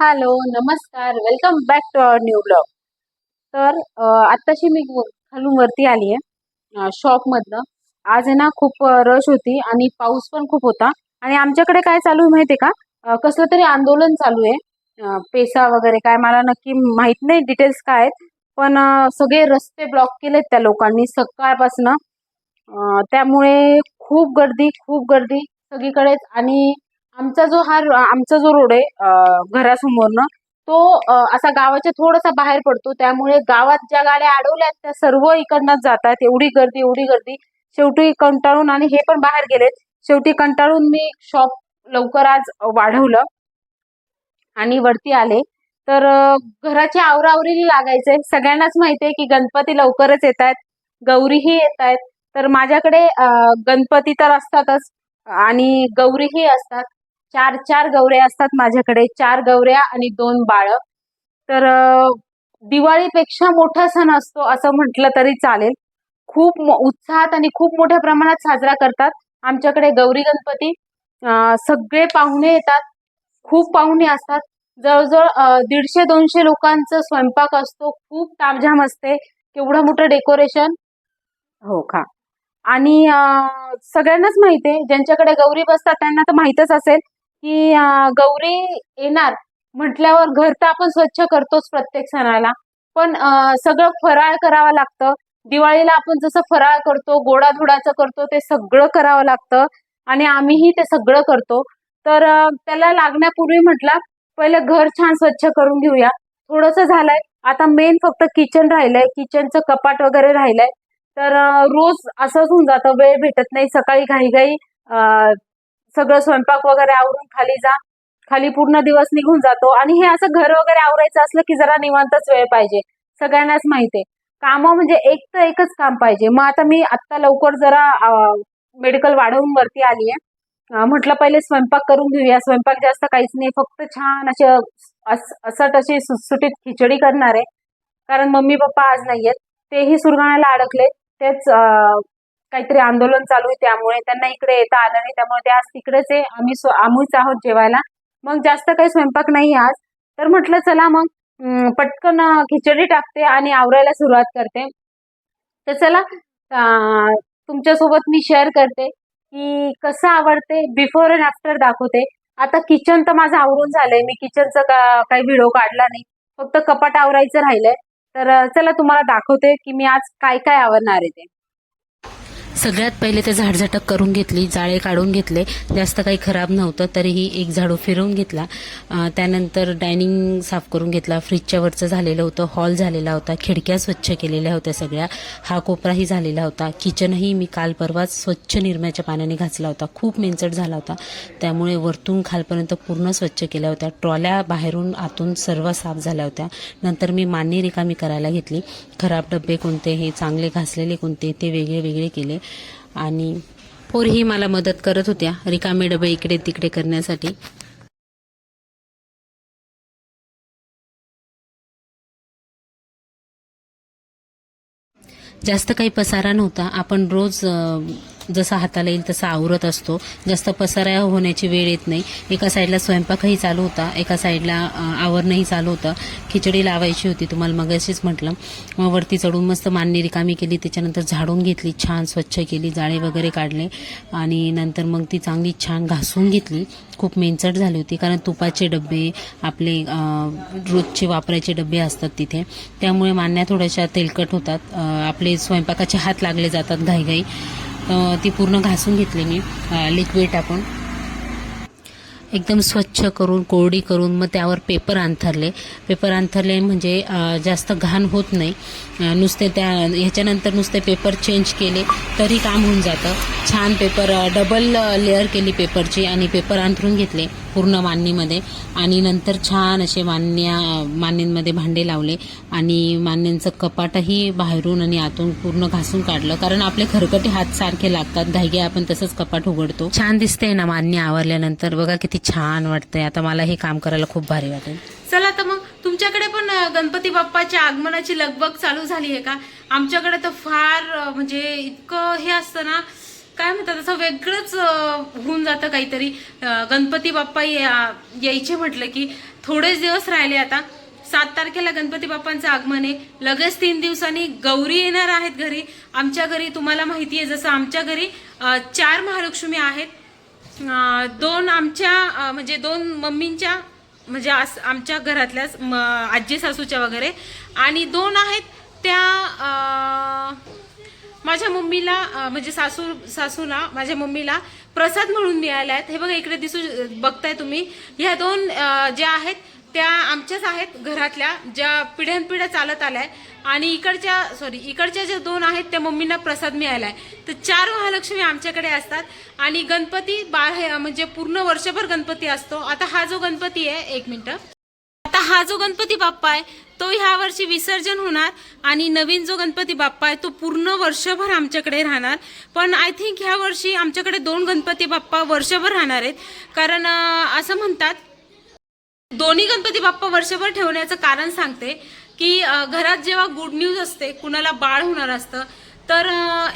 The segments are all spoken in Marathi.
हॅलो नमस्कार. Welcome back to our new blog तर आत्ताशी मी खालून वरती आली आहे. शॉपमधनं आज आहे ना खूप रश होती आणि पाऊस पण खूप होता. आणि आमच्याकडे काय चालू आहे माहिती आहे का कसलं तरी आंदोलन चालू आहे. पेसा वगैरे काय मला नक्की माहीत नाही डिटेल्स काय आहेत. पण सगळे रस्ते ब्लॉक केलेत त्या लोकांनी सकाळपासनं. त्यामुळे खूप गर्दी खूप गर्दी सगळीकडेच. आणि आमचा जो हा आमचा जो रोड आहे घरासमोरनं तो असा गावाच्या थोडासा बाहेर पडतो. त्यामुळे गावात ज्या गाड्या अडवल्यात त्या सर्व इकडनंच जातात. एवढी गर्दी एवढी गर्दी. शेवटी कंटाळून आणि हे पण बाहेर गेलेत. शेवटी कंटाळून मी शॉप लवकर आज वाढवलं आणि वरती आले. तर घराची आवरावरी लागायचंय. सगळ्यांनाच माहिती आहे की गणपती लवकरच येत आहेत गौरीही येत आहेत तर माझ्याकडे गणपती तर असतातच. आणि गौरीही असतात. चार चार गौऱ्या असतात माझ्याकडे. चार गौऱ्या आणि दोन बाळ. तर दिवाळीपेक्षा मोठा सण असतो असं म्हटलं तरी चालेल. खूप उत्साहात आणि खूप मोठ्या प्रमाणात साजरा करतात आमच्याकडे गौरी गणपती. सगळे पाहुणे येतात. खूप पाहुणे असतात. जवळजवळ दीडशे दोनशे लोकांचा स्वयंपाक असतो. खूप तामझाम असते. केवढं मोठं डेकोरेशन. हो का? आणि सगळ्यांनाच माहिती आहे. ज्यांच्याकडे गौरी बसतात त्यांना तर माहीतच असेल. की गौरी येणार म्हटल्यावर घर तर आपण स्वच्छ करतोच प्रत्येक सणाला. पण सगळं फराळ करावं लागतं. दिवाळीला आपण जसं फराळ करतो गोडाधोडाचं करतो ते सगळं करावं लागतं आणि आम्हीही ते सगळं करतो. तर त्याला लागण्यापूर्वी म्हटलं पहिलं घर छान स्वच्छ करून घेऊया. थोडंसं झालंय. आता मेन फक्त किचन राहिलंय. किचनचं कपाट वगैरे राहिलंय. तर रोज असंच होऊन जातं. वेळ भेटत नाही. सकाळी घाईघाई घाई सगळं स्वयंपाक वगैरे आवरून खाली जा. खाली पूर्ण दिवस निघून जातो. आणि हे असं घर वगैरे आवरायचं असलं की जरा निवांतच वेळ पाहिजे. सगळ्यांनाच माहितीये. काम म्हणजे एक तर एकच काम पाहिजे. मग आता मी आत्ता लवकर जरा मेडिकल वाढवून वरती आली आहे म्हटलं पहिले स्वयंपाक करून घेऊया. स्वयंपाक जास्त काहीच नाही. फक्त छान असे अस- असट अशी सुटसुटीत खिचडी करणार. आहे कारण मम्मी पप्पा आज नाहीयेत. तेही सुरगाण्याला अडकले तेच काहीतरी आंदोलन चालू आहे त्यामुळे त्यांना इकडे येता आलं नाही. त्यामुळे ते आज तिकडेच आहे आम्ही आम्हीच आहोत जेवायला मग जास्त काही स्वयंपाक नाही आज. तर म्हटलं चला मग पटकन खिचडी टाकते आणि आवरायला सुरुवात करते. तर चला तुमच्यासोबत मी शेअर करते की कसं आवडते बिफोर अँड आफ्टर दाखवते. आता किचन तर माझं आवरून झालंय. मी किचनचा का काही व्हिडिओ काढला नाही. फक्त कपाट आवरायचं राहिलंय. तर चला तुम्हाला दाखवते की मी आज काय काय आवरणार आहे ते. सगळ्यात पहिले ते झाडझटक करून घेतली जाळे काढून घेतले. जास्त काही खराब नव्हतं तरीही एक झाडू फिरवून घेतला. त्यानंतर डायनिंग साफ करून घेतला. फ्रीजच्या वरचं झालेलं होतं हॉल झालेला होता खिडक्या स्वच्छ केलेल्या होत्या सगळ्या. हा कोपराही झालेला होता. किचनही मी काल परवाच स्वच्छ निरम्याच्या पाण्याने घासला होता. खूप मेंचट झाला होता. त्यामुळे वरतून खालपर्यंत पूर्ण स्वच्छ केल्या होत्या. ट्रॉल्या बाहेरून आतून सर्व साफ झाल्या होत्या. नंतर मी मान्य रिकामी करायला घेतली. खराब डबे कोणते हे चांगले घासलेले कोणते ते वेगळे वेगळे केले. आणि पोरही मला मदत करत होत्या रिकामे डबे इकडे तिकडे करण्यासाठी. जास्त काही पसारा नव्हता. आपण रोज जसं हाताला येईल तसा आवरत असतो. जास्त पसारा होण्याची वेळ येत नाही. एका साईडला स्वयंपाकही चालू होता. एका साईडला आवरणही आवरणंही चालू होतं. खिचडी लावायची होती तुम्हाला मगाशीच म्हटलं. मग वरती चढून मस्त मांडणी रिकामी केली. त्याच्यानंतर झाडून घेतली छान स्वच्छ केली जाळे वगैरे काढले. आणि नंतर मग ती चांगली छान घासून घेतली. खूप मेंचट झाली होती कारण तुपाचे डबे आपले रोजचे वापरायचे डबे असतात तिथे. त्यामुळे मान्या थोड्याशा तेलकट होतात. आपले स्वयंपाकाचे हात लागले जातात घाईघाई. ती पूर्ण घासून घेतली मी लिक्विड टाकून एकदम स्वच्छ करून कोरडी करून मग त्यावर पेपर अंथरले. पेपर अंथरले म्हणजे जास्त घाण होत नाही. नुसते त्या ह्याच्यानंतर नुसते पेपर चेंज केले तरी काम होऊन जातं. छान पेपर डबल लेअर केली पेपरची आणि पेपर अंथरून घेतले. पूर्ण मांडणीमध्ये. आणि नंतर छान असे मान्या मान्यांमध्ये भांडे लावले. आणि मान्यांचं कपाटही बाहेरून आणि आतून पूर्ण घासून काढलं. कारण आपले खरकटे हात सारखे लागतात. घाईगे आपण तसंच कपाट उघडतो. छान दिसते ना मान्य आवरल्यानंतर. बघा किती छान वाटतंय. आता मला हे काम करायला खूप भारी वाटेल. चला तर मग तुमच्याकडे पण गणपती बाप्पाच्या आगमनाची लगबग चालू झाली आहे का? आमच्याकडे तर फार म्हणजे इतकं हे असतं ना काय म्हणतात असं वेगळंच होऊन जातं काहीतरी. गणपती बाप्पा या- यायचे म्हटलं की थोडेच दिवस राहिले आता. सात तारखेला गणपती बाप्पांचं आगमन आहे. लगेच तीन दिवसांनी गौरी येणार आहेत घरी. आमच्या घरी तुम्हाला माहिती आहे जसं आमच्या घरी चार महालक्ष्मी आहेत. दोन आमच्या म्हणजे दोन मम्मींच्या म्हणजे आस- आमच्या घरातल्याच म- आजी सासूच्या वगैरे. आणि दोन आहेत त्या माझ्या मम्मीला म्हणजे सासू सासूला माझ्या मम्मीला प्रसाद म्हणून मिळाल्या आहेत. हे बघा इकडे दिसू बघताय तुम्ही. ह्या दोन ज्या आहेत त्या आमच्याच आहेत घरातल्या ज्या पिढ्यानपिढ्या चालत आल्या आणि इकडच्या सॉरी इकडच्या ज्या दोन आहेत त्या मम्मींना प्रसाद मिळाला आहे. तर चार महालक्ष्मी आमच्याकडे असतात. आणि गणपती बाहेर म्हणजे पूर्ण वर्षभर गणपती असतो. आता हा जो गणपती आहे एक मिनटं. आता हा जो गणपती बाप्पा आहे तो ह्या वर्षी विसर्जन होणार आणि नवीन जो गणपती बाप्पा आहे तो पूर्ण वर्षभर आमच्याकडे राहणार. पण आय थिंक ह्या वर्षी आमच्याकडे दोन गणपती बाप्पा वर्षभर राहणार आहेत. कारण असं म्हणतात दोन्ही गणपती बाप्पा वर्षभर ठेवण्याचं कारण सांगते की घरात जेव्हा गुड न्यूज असते कुणाला बाळ होणार असतं तर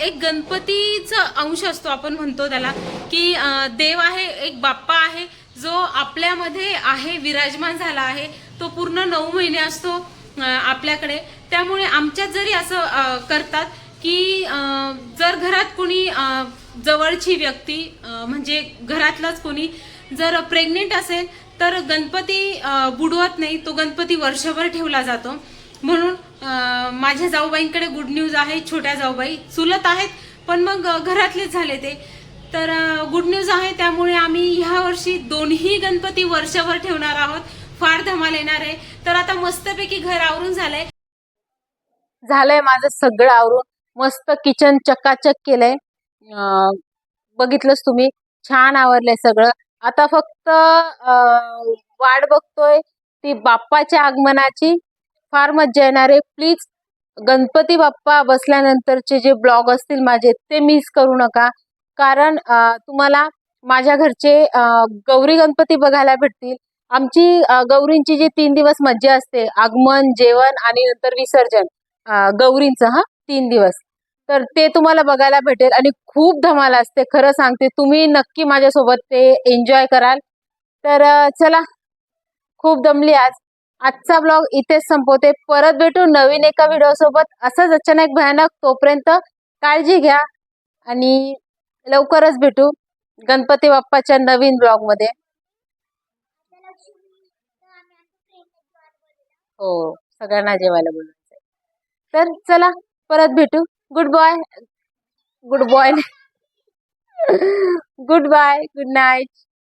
एक गणपतीचा अंश असतो आपण म्हणतो त्याला की देव आहे एक बाप्पा आहे जो आपल्यामध्ये आहे विराजमान झाला आहे तो पूर्ण नऊ महिने असतो आपल्याकडे. त्यामुळे आमच्यात जरी असं करतात की जर घरात कोणी जवळची व्यक्ती म्हणजे घरातलाच कोणी जर प्रेग्नेंट असेल तर गणपती बुडवत नाही तो गणपती वर्षभर ठेवला जातो. म्हणून माझ्या जाऊबाईंकडे गुड न्यूज आहे छोट्या जाऊबाई. चुलत आहेत पण मग घरातलेच झाले ते. तर गुड न्यूज आहे त्यामुळे आम्ही ह्या वर्षी दोन्ही गणपती वर्षभर ठेवणार आहोत. फार धमाल येणार आहे. तर आता मस्तपैकी घर आवरून झालंय. झालंय माझं सगळं आवरून. मस्त किचन चकाचक केलंय. बघितलंच तुम्ही. छान आवरलंय सगळं. आता फक्त वाट बघतोय ती बाप्पाच्या आगमनाची. फार मज्जा येणार आहे. प्लीज गणपती बाप्पा बसल्यानंतरचे जे ब्लॉग असतील माझे ते मिस करू नका. कारण तुम्हाला माझ्या घरचे गौरी गणपती बघायला भेटतील. आमची गौरींची जी तीन दिवस मज्जा असते आगमन जेवण आणि नंतर विसर्जन गौरींचं हा तीन दिवस. तर ते तुम्हाला बघायला भेटेल आणि खूप धमाल असते. खरं सांगते तुम्ही नक्की माझ्यासोबत ते एन्जॉय कराल. तर चला खूप दमली आज. आजचा ब्लॉग इथेच संपवते. परत भेटू नवीन एका व्हिडिओ सोबत. असंच अचानक भयानक तोपर्यंत काळजी घ्या आणि लवकरच भेटू गणपती बाप्पाच्या नवीन ब्लॉगमध्ये. हो सगळ्यांना जेवायला बोलायचंय तर चला परत भेटू. Good boy good boy goodbye good night